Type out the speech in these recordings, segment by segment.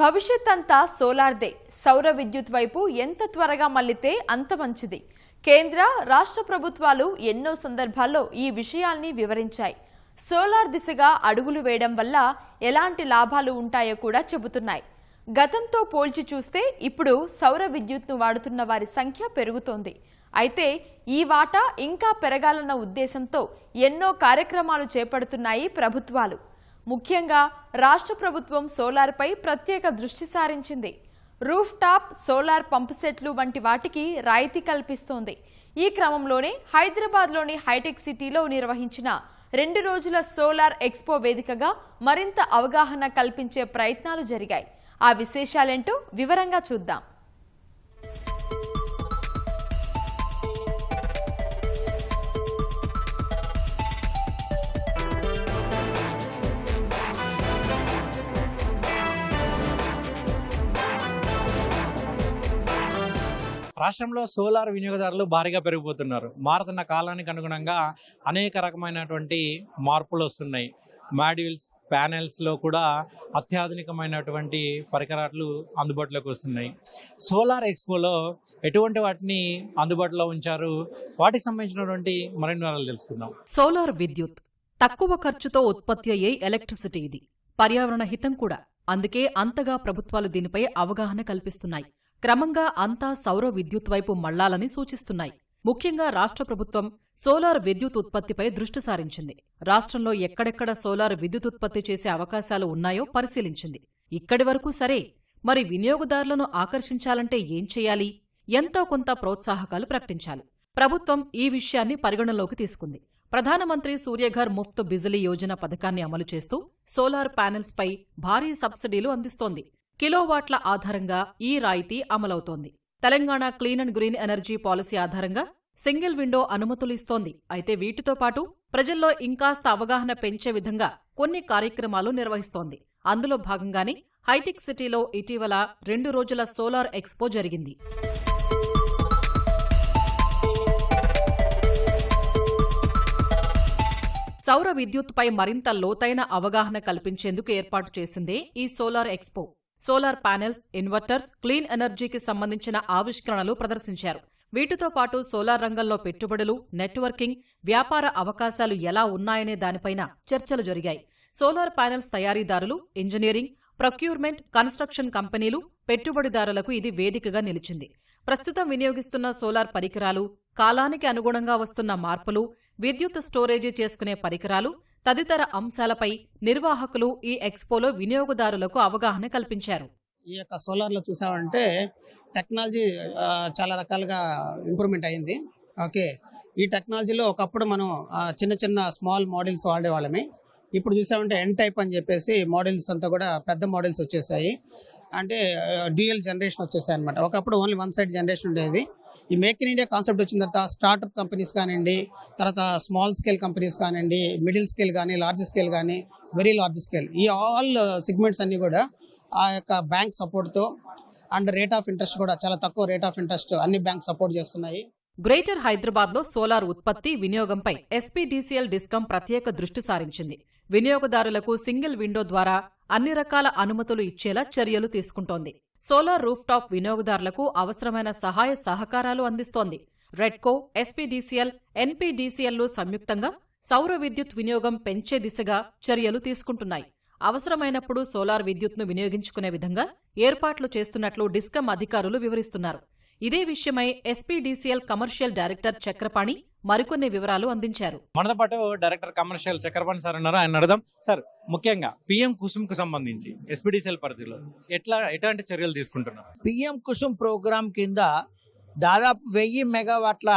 భవిష్యత్ అంతా సోలార్దే. సౌర విద్యుత్ వైపు ఎంత త్వరగా మళ్ళితే అంత మంచిది. కేంద్ర రాష్ట్ర ప్రభుత్వాలు ఎన్నో సందర్భాల్లో ఈ విషయాల్ని వివరించాయి. సోలార్ దిశగా అడుగులు వేయడం వల్ల ఎలాంటి లాభాలు ఉంటాయో కూడా చెబుతున్నాయి. గతంతో పోల్చి చూస్తే ఇప్పుడు సౌర విద్యుత్ను వాడుతున్న వారి సంఖ్య పెరుగుతోంది. అయితే ఈ వాటా ఇంకా పెరగాలన్న ఉద్దేశంతో ఎన్నో కార్యక్రమాలు చేపడుతున్నాయి ప్రభుత్వాలు. ముఖ్యంగా రాష్ట్ర ప్రభుత్వం సోలార్పై ప్రత్యేక దృష్టి సారించింది. రూఫ్ టాప్ సోలార్ పంప్సెట్లు వంటి వాటికి రాయితీ కల్పిస్తోంది. ఈ క్రమంలోనే హైదరాబాద్లోని హైటెక్ సిటీలో నిర్వహించిన రెండు రోజుల సోలార్ ఎక్స్పో వేదికగా మరింత అవగాహన కల్పించే ప్రయత్నాలు జరిగాయి. ఆ విశేషాలేంటో వివరంగా చూద్దాం. రాష్ట్రంలో సోలార్ వినియోగదారులు భారీగా పెరిగిపోతున్నారు. మారుతున్న కాలానికి అనుగుణంగా అనేక రకమైనటువంటి మార్పులు వస్తున్నాయి. మాడ్యూల్స్ ప్యానెల్స్లో కూడా అత్యాధునికమైనటువంటి పరికరాలు అందుబాటులోకి వస్తున్నాయి. సోలార్ ఎక్స్పోలో ఎటువంటి వాటిని అందుబాటులో ఉంచారు? వాటికి సంబంధించినటువంటి మరిన్ని వివరాలు తెలుసుకుందాం. సోలార్ విద్యుత్ తక్కువ ఖర్చుతో ఉత్పత్తి అయ్యే ఎలక్ట్రిసిటీ ఇది. పర్యావరణ హితం కూడా. అందుకే అంతగా ప్రభుత్వాలు దీనిపై అవగాహన కల్పిస్తున్నాయి. క్రమంగా అంతా సౌర విద్యుత్ వైపు మళ్ళాలని సూచిస్తున్నాయి. ముఖ్యంగా రాష్ట్ర ప్రభుత్వం సోలార్ విద్యుత్ ఉత్పత్తిపై దృష్టి సారించింది. రాష్ట్రంలో ఎక్కడెక్కడ సోలార్ విద్యుత్ ఉత్పత్తి చేసే అవకాశాలు ఉన్నాయో పరిశీలించింది. ఇక్కడి వరకు సరే మరి వినియోగదారులను ఆకర్షించాలంటే ఏం చేయాలి? ఎంతో కొంత ప్రోత్సాహకాలు ప్రకటించాలి ప్రభుత్వం ఈ విషయాన్ని పరిగణలోకి తీసుకుంది. ప్రధానమంత్రి సూర్యఘర్ ముఫ్త్ బిజిలీ యోజన పథకాన్ని అమలు చేస్తూ సోలార్ ప్యానెల్స్పై భారీ సబ్సిడీలు అందిస్తోంది. కిలోవాట్ల ఆధారంగా ఈ రాయితీ అమలవుతోంది. Telangana clean and green energy policy ఆధారంగా సింగిల్ విండో అనుమతులు ఇస్తోంది అయితే వీటితో పాటు ప్రజల్లో ఇంకాస్త అవగాహన పెంచే విధంగా కొన్ని కార్యక్రమాలు నిర్వహిస్తోంది. అందులో భాగంగానే హైటెక్ సిటీలో ఇటీవల రెండు రోజుల సోలార్ ఎక్స్పో జరిగింది. సౌర విద్యుత్పై మరింత లోతైన అవగాహన కల్పించేందుకు ఏర్పాటు చేసిందే ఈ solar expo. Solar panels inverters clean ఎనర్జీకి సంబంధించిన ఆవిష్కరణలు ప్రదర్శించారు. వీటితో పాటు సోలార్ రంగంలో పెట్టుబడులు నెట్వర్కింగ్ వ్యాపార అవకాశాలు ఎలా ఉన్నాయనే దానిపైన చర్చలు జరిగాయి. సోలార్ ప్యానెల్స్ తయారీదారులు ఇంజనీరింగ్ ప్రొక్యూర్మెంట్ కన్స్ట్రక్షన్ కంపెనీలు పెట్టుబడిదారులకు ఇది వేదికగా నిలిచింది. ప్రస్తుతం వినియోగిస్తున్న సోలార్ పరికరాలు కాలానికి అనుగుణంగా వస్తున్న మార్పులు విద్యుత్ స్టోరేజీ చేసుకునే పరికరాలు తదితర అంశాలపై నిర్వాహకులు ఈ ఎక్స్పోలో వినియోగదారులకు అవగాహన కల్పించారు. ఈ యొక్క సోలార్లో చూసామంటే టెక్నాలజీ చాలా రకాలుగా ఇంప్రూవ్మెంట్ అయింది. ఓకే. ఈ టెక్నాలజీలో ఒకప్పుడు మనం చిన్న చిన్న స్మాల్ మోడల్స్ వాడేవాళ్ళమే. ఇప్పుడు చూసామంటే ఎన్ టైప్ అని చెప్పేసి మోడల్స్ అంతా కూడా పెద్ద మోడల్స్ వచ్చేసాయి. అంటే డ్యూయల్ జనరేషన్ వచ్చేసాయి అనమాట ఒకప్పుడు ఓన్లీ వన్ సైడ్ జనరేషన్ ఉండేది. ఈ మేక్ ఇన్ ఇండియా కాన్సెప్ట్ వచ్చిన తర్వాత స్టార్టప్ కంపెనీస్ కానివ్వండి తర్వాత స్మాల్ స్కేల్ కంపెనీస్ కానివ్వండి మిడిల్ స్కేల్ కానీ లార్జ్ స్కేల్ కానీ వెరీ లార్జ్ స్కేల్ ఈ ఆల్ సెగ్మెంట్స్ అన్నీ కూడా ఆ యొక్క బ్యాంక్ సపోర్ట్తో అండ్ రేట్ ఆఫ్ ఇంట్రెస్ట్ కూడా చాలా తక్కువ రేట్ ఆఫ్ ఇంట్రెస్ట్ అన్ని బ్యాంక్ సపోర్ట్ చేస్తున్నాయి. గ్రేటర్ హైదరాబాద్లో సోలార్ ఉత్పత్తి వినియోగంపై ఎస్పీడీసీఎల్ డిస్కం ప్రత్యేక దృష్టి సారించింది. వినియోగదారులకు సింగిల్ విండో ద్వారా అన్ని రకాల అనుమతులు ఇచ్చేలా చర్యలు తీసుకుంటోంది. సోలార్ రూఫ్టాప్ వినియోగదారులకు అవసరమైన సహాయ సహకారాలు అందిస్తోంది. రెడ్కో ఎస్పీడీసీఎల్ ఎన్పీడీసీఎల్లు సంయుక్తంగా సౌర విద్యుత్ వినియోగం పెంచే దిశగా చర్యలు తీసుకుంటున్నాయి. అవసరమైనప్పుడు సోలార్ విద్యుత్ను వినియోగించుకునే విధంగా ఏర్పాట్లు చేస్తున్నట్లు డిస్కమ్ అధికారులు వివరిస్తున్నారు. ఇదే విషయమై ఎస్పీడీసీఎల్ కమర్షియల్ డైరెక్టర్ చక్రపాణి మరికొన్ని వివరాలు అందించారు. మనతో పాటు డైరెక్టర్ కమర్షియల్ చక్రపాణి సార్ ఉన్నారు. ఆయన అడదాం సార్ ముఖ్యంగా పిఎం కుసుమ్కు సంబంధించి ఎస్పీడీసీఎల్ పరిధిలో ఎట్లా ఎట్లాంటి చర్యలు తీసుకుంటున్నారు? పిఎం కుసుమ్ ప్రోగ్రాం కింద దాదాపు వెయ్యి మెగావాట్ల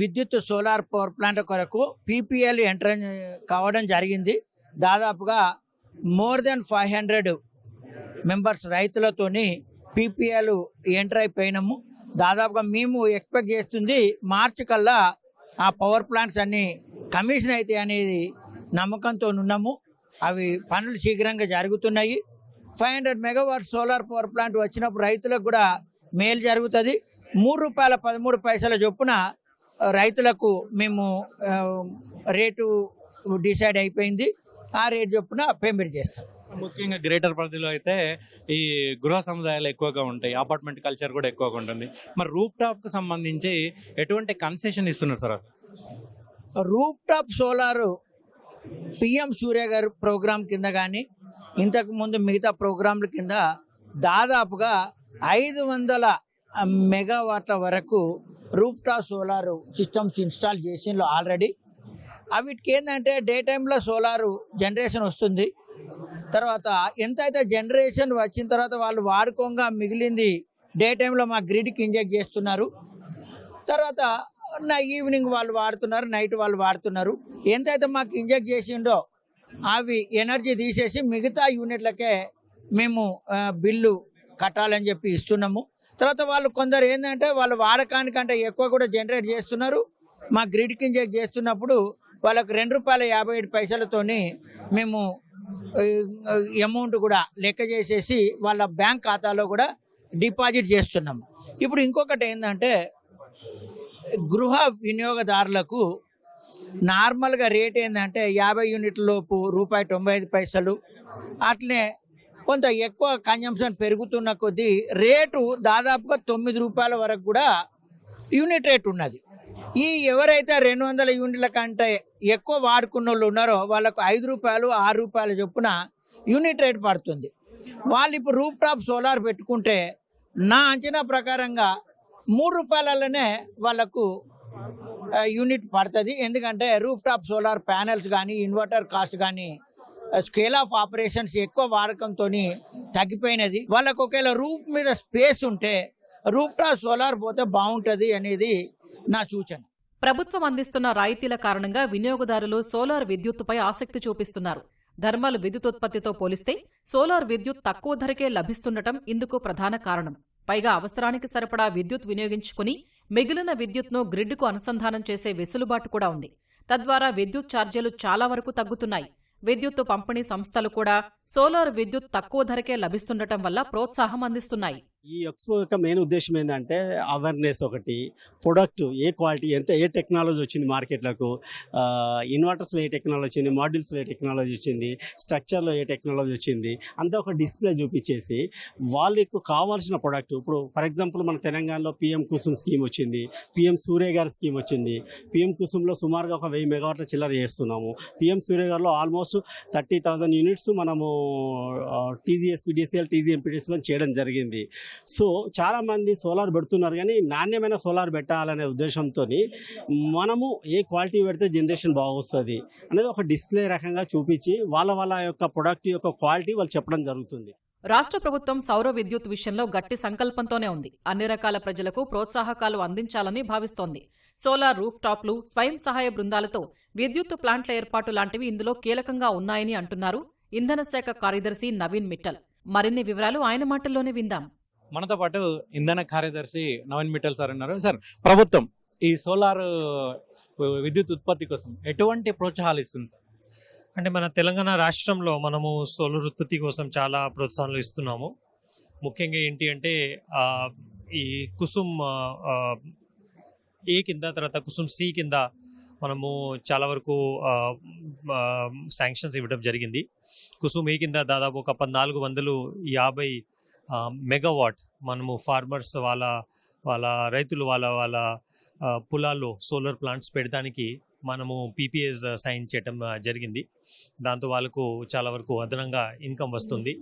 విద్యుత్ సోలార్ పవర్ ప్లాంట్ కొరకు పీపీఎల్ ఎంటర్ కావడం జరిగింది. దాదాపుగా more than five hundred members రైతులతోని PPL enter అయిపోయినాము. దాదాపుగా మేము ఎక్స్పెక్ట్ చేస్తుంది మార్చి కల్లా ఆ పవర్ ప్లాంట్స్ అన్నీ కమిషన్ అయితే అనేది నమ్మకంతో ఉన్నాము. అవి పనులు శీఘ్రంగా జరుగుతున్నాయి. Five hundred megawatt solar power plant వచ్చినప్పుడు రైతులకు కూడా మేలు జరుగుతుంది. మూడు రూపాయల పదమూడు పైసల చొప్పున రైతులకు మేము రేటు డిసైడ్ అయిపోయింది. ఆ రేటు చొప్పున పేమెంట్ చేస్తాం. ముఖ్యంగా గ్రేటర్ పరిధిలో అయితే ఈ గృహ సముదాయాలు ఎక్కువగా ఉంటాయి. అపార్ట్మెంట్ కల్చర్ కూడా ఎక్కువగా ఉంటుంది. మరి రూప్ టాప్కు సంబంధించి ఎటువంటి కన్సెషన్ ఇస్తున్నారు sir roof top solar PM Surya గారు ప్రోగ్రాం కింద కానీ ఇంతకు ముందు మిగతా ప్రోగ్రాంల కింద దాదాపుగా ఐదు వందల మెగావాట్ల వరకు rooftop solar systems install చేసిండ్రు ఆల్రెడీ అవిటికి ఏంటంటే డే టైంలో సోలారు జనరేషన్ వస్తుంది. తర్వాత ఎంతైతే జనరేషన్ వచ్చిన తర్వాత వాళ్ళు వాడుకోగా మిగిలింది డే టైంలో మా గ్రిడ్కి ఇంజెక్ట్ చేస్తున్నారు. తర్వాత నా ఈవినింగ్ వాళ్ళు వాడుతున్నారు నైట్ వాళ్ళు వాడుతున్నారు. ఎంతైతే మాకు ఇంజెక్ట్ చేసిండో అవి ఎనర్జీ తీసేసి మిగతా యూనిట్లకే మేము బిల్లు కట్టాలని చెప్పి ఇస్తున్నాము. తర్వాత వాళ్ళు కొందరు ఏంటంటే వాళ్ళు వాడకానికంటే ఎక్కువ కూడా జనరేట్ చేస్తున్నారు. మా గ్రిడ్కి ఇంజెక్ట్ చేస్తున్నప్పుడు వాళ్ళకు రెండు రూపాయల యాభై ఏడు పైసలతోని మేము అమౌంట్ కూడా లెక్క చేసేసి వాళ్ళ బ్యాంక్ ఖాతాలో కూడా డిపాజిట్ చేస్తున్నాము. ఇప్పుడు ఇంకొకటి ఏంటంటే గృహ వినియోగదారులకు నార్మల్గా రేట్ ఏంటంటే యాభై యూనిట్ల లోపు రూపాయి తొంభై ఐదు పైసలు అట్లనే కొంత ఎక్కువ కన్జంప్షన్ పెరుగుతున్న కొద్దీ రేటు దాదాపుగా తొమ్మిది రూపాయల వరకు కూడా యూనిట్ రేట్ ఉన్నది. ఈ ఎవరైతే రెండు వందల యూనిట్ల కంటే ఎక్కువ వాడుకున్న వాళ్ళు ఉన్నారో వాళ్ళకు ఐదు రూపాయలు ఆరు రూపాయల చొప్పున యూనిట్ రేట్ పడుతుంది. వాళ్ళు ఇప్పుడు రూఫ్ టాప్ సోలార్ పెట్టుకుంటే నా అంచనా ప్రకారంగా మూడు రూపాయలలోనే వాళ్ళకు యూనిట్ పడుతుంది. ఎందుకంటే రూఫ్ టాప్ సోలార్ ప్యానెల్స్ కానీ ఇన్వర్టర్ కాస్ట్ కానీ స్కేల్ ఆఫ్ ఆపరేషన్స్ ఎక్కువ వాడకంతో తగ్గిపోయినది. వాళ్ళకు ఒకవేళ రూఫ్ మీద స్పేస్ ఉంటే రూఫ్ టాప్ సోలార్ పోతే బాగుంటుంది అనేది నా సూచన. ప్రభుత్వం అందిస్తున్న రాయితీల కారణంగా వినియోగదారులు సోలార్ విద్యుత్తుపై ఆసక్తి చూపిస్తున్నారు. థర్మల్ విద్యుత్ ఉత్పత్తితో పోలిస్తే సోలార్ విద్యుత్ తక్కువ ధరకే లభిస్తుండటం ఇందుకు ప్రధాన కారణం. పైగా అవసరానికి సరిపడా విద్యుత్ వినియోగించుకుని మిగిలిన విద్యుత్ను గ్రిడ్కు అనుసంధానం చేసే వెసులుబాటు కూడా ఉంది. తద్వారా విద్యుత్ ఛార్జీలు చాలా వరకు తగ్గుతున్నాయి. విద్యుత్తు పంపిణీ సంస్థలు కూడా సోలార్ విద్యుత్ తక్కువ ధరకే లభిస్తుండటం వల్ల ప్రోత్సాహం అందిస్తున్నాయి. ఈ ఎక్స్పో యొక్క మెయిన్ ఉద్దేశం ఏంటంటే అవేర్నెస్ ఒకటి ప్రొడక్ట్ ఏ క్వాలిటీ ఎంత ఏ టెక్నాలజీ వచ్చింది మార్కెట్లకు? ఇన్వర్టర్స్లో ఏ టెక్నాలజీ వచ్చింది? మాడ్యూల్స్లో ఏ టెక్నాలజీ వచ్చింది? స్ట్రక్చర్లో ఏ టెక్నాలజీ వచ్చింది? అంతా ఒక డిస్ప్లే చూపించేసి వాళ్ళకు కావాల్సిన ప్రొడక్ట్ ఇప్పుడు ఫర్ ఎగ్జాంపుల్ మన తెలంగాణలో పిఎం కుసుమ్ స్కీమ్ వచ్చింది పిఎం సూర్య గారి స్కీమ్ వచ్చింది. పిఎం కుసుమ్లో సుమారుగా ఒక వెయ్యి మెగావాట్ల చిల్లర చేస్తున్నాము. పిఎం సూర్య గారిలో ఆల్మోస్ట్ థర్టీ థౌజండ్ యూనిట్స్ మనము టీజీఎస్ పిడిసిఎల్ టీజీఎంపీడీసీలో చేయడం జరిగింది. సో చాలా మంది సోలార్ పెడుతున్నారు కానీ నాణ్యమైన సోలార్ పెట్టాలనే ఉద్దేశంతో మనము ఏ క్వాలిటీ పెడితే జనరేషన్ బాగొస్తుంది అనేది ఒక డిస్ప్లే రకంగా చూపించి వాళ్ళ వాళ్ళ యొక్క ప్రొడక్ట్ యొక్క క్వాలిటీ వాళ్ళు చెప్పడం జరుగుతుంది. రాష్ట్ర ప్రభుత్వం సౌర విద్యుత్ విషయంలో గట్టి సంకల్పంతోనే ఉంది. అన్ని రకాల ప్రజలకు ప్రోత్సాహకాలు అందించాలని భావిస్తోంది. సోలార్ రూఫ్ టాప్లు స్వయం సహాయ బృందాలతో విద్యుత్ ప్లాంట్ల ఏర్పాటు లాంటివి ఇందులో కీలకంగా ఉన్నాయని అంటున్నారు ఇంధన శాఖ కార్యదర్శి నవీన్ మిట్టల్. మరిన్ని వివరాలు ఆయన మాటల్లోనే విందాం. మనతో పాటు ఇంధన కార్యదర్శి నవీన్ మిట్టల్ సార్ ఉన్నారు. సార్ ప్రభుత్వం ఈ సోలార్ విద్యుత్ ఉత్పత్తి కోసం ఎటువంటి ప్రోత్సాహాలు ఇస్తుంది సార్? అంటే మన తెలంగాణ రాష్ట్రంలో మనము సోలార్ ఉత్పత్తి కోసం చాలా ప్రోత్సాహాలు ఇస్తున్నాము. ముఖ్యంగా ఏంటి అంటే ఈ కుసుమ్ ఏ కింద తర్వాత కుసుమ్ సి కింద మనము చాలా వరకు శాంక్షన్స్ ఇవ్వడం జరిగింది. కుసుమ్ ఏ కింద దాదాపు ఒక పద్నాలుగు వందలు యాభై మెగావాట్ మనము ఫార్మర్స్ వాళ్ళ వాళ్ళ రైతులు వాళ్ళ వాళ్ళ పొలాల్లో సోలార్ ప్లాంట్స్ పెడడానికి మనము పీపీఎస్ సైన్ చేయటం జరిగింది. దాంతో వాళ్ళకు చాలా వరకు అదనంగా ఇన్కమ్ వస్తుంది.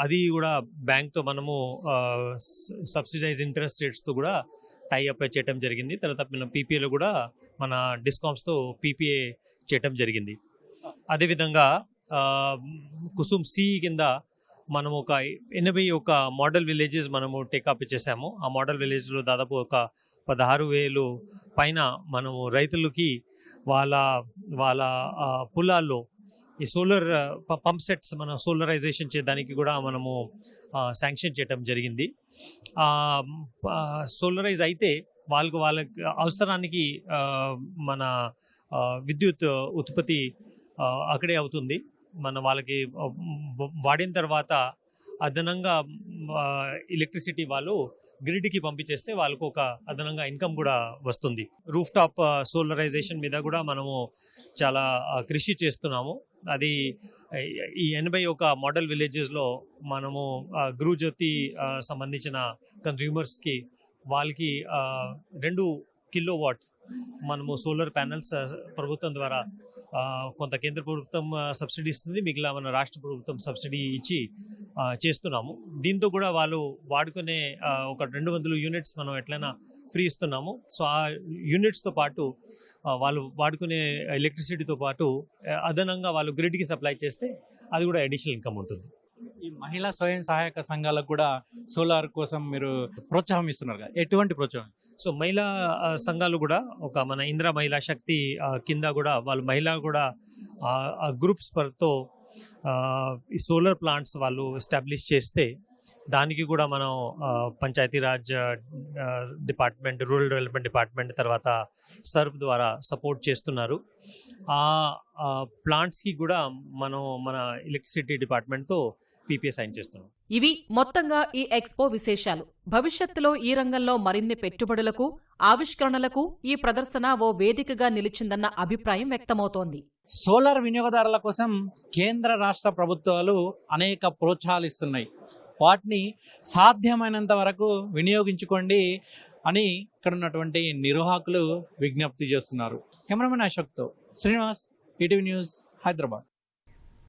అది కూడా బ్యాంక్తో మనము సబ్సిడైజ్ ఇంట్రెస్ట్ రేట్స్తో కూడా టైఅప్ చేయటం జరిగింది. తర్వాత మన పీపీఏలో కూడా మన డిస్కామ్స్తో పీపీఏ చేయటం జరిగింది. అదేవిధంగా కుసుమ్ సి కింద మనం ఒక ఎనభై ఒక మోడల్ విలేజెస్ మనము టేకప్ ఇచ్చేసాము. ఆ మోడల్ విలేజ్లో దాదాపు ఒక పదహారు వేలు పైన మనము రైతులకి వాళ్ళ వాళ్ళ పొలాల్లో ఈ సోలార్ పంప్ సెట్స్ మన సోలరైజేషన్ చేయడానికి కూడా మనము శాంక్షన్ చేయటం జరిగింది. సోలరైజ్ అయితే వాళ్ళకు వాళ్ళకి అవసరానికి మన విద్యుత్ ఉత్పత్తి అక్కడే అవుతుంది. మన వాళ్ళకి వాడిన తర్వాత అదనంగా ఎలక్ట్రిసిటీ వాళ్ళు గ్రిడ్కి పంపించేస్తే వాళ్ళకు ఒక అదనంగా ఇన్కమ్ కూడా వస్తుంది. రూఫ్ టాప్ సోలరైజేషన్ మీద కూడా మనము చాలా కృషి చేస్తున్నాము. అది ఈ ఎనభై ఒక మోడల్ విలేజెస్లో మనము గృహజ్యోతి సంబంధించిన కన్జ్యూమర్స్కి వాళ్ళకి రెండు కిలో వాట్ మనము సోలార్ ప్యానెల్స్ ప్రభుత్వం ద్వారా కొంత కేంద్ర ప్రభుత్వం సబ్సిడీ ఇస్తుంది. మిగిలిన మన రాష్ట్ర ప్రభుత్వం సబ్సిడీ ఇచ్చి చేస్తున్నాము. దీంతో కూడా వాళ్ళు వాడుకునే ఒక రెండు వందల యూనిట్స్ మనం ఎట్లయినా ఫ్రీ ఇస్తున్నాము. సో ఆ యూనిట్స్తో పాటు వాళ్ళు వాడుకునే ఎలక్ట్రిసిటీతో పాటు అదనంగా వాళ్ళు గ్రిడ్కి సప్లై చేస్తే అది కూడా అడిషనల్ ఇన్కమ్ ఉంటుంది. ఈ మహిళా స్వయం సహాయక సంఘాలకు కూడా సోలార్ కోసం మీరు ప్రోత్సాహం ఇస్తున్నారు కదా. ఎటువంటి ప్రోత్సాహం? సో మహిళా సంఘాలు కూడా ఒక మన ఇంద్ర మహిళా శక్తి కింద కూడా వాళ్ళు మహిళా కూడా గ్రూప్స్ పర్తో ఈ సోలార్ ప్లాంట్స్ వాళ్ళు ఎస్టాబ్లిష్ చేస్తే దానికి కూడా మనం Panchayati Raj department rural development department తర్వాత సర్ప్ ద్వారా సపోర్ట్ చేస్తున్నారు. ఆ ప్లాంట్స్కి కూడా మనం మన ఎలక్ట్రిసిటీ డిపార్ట్మెంట్తో పీపీఏ సైన్ చేస్తున్నాం. ఇవి మొత్తంగా ఈ ఎక్స్పో విశేషాలు. భవిష్యత్తులో ఈ రంగంలో మరిన్ని పెట్టుబడులకు ఆవిష్కరణలకు ఈ ప్రదర్శన ఓ వేదికగా నిలిచిందన్న అభిప్రాయం వ్యక్తమవుతోంది. సోలార్ వినియోగదారుల కోసం కేంద్ర రాష్ట్ర ప్రభుత్వాలు అనేక ప్రోత్సాహాలు ఇస్తున్నాయి. వాటిని సాధ్యమైనంత వరకు వినియోగించుకోండి అని ఇక్కడ ఉన్నటువంటి నిర్వాహకులు విజ్ఞప్తి చేస్తున్నారు. కెమెరామెన్ అశోక్తో శ్రీనివాస్ ఈటీవీ న్యూస్ హైదరాబాద్.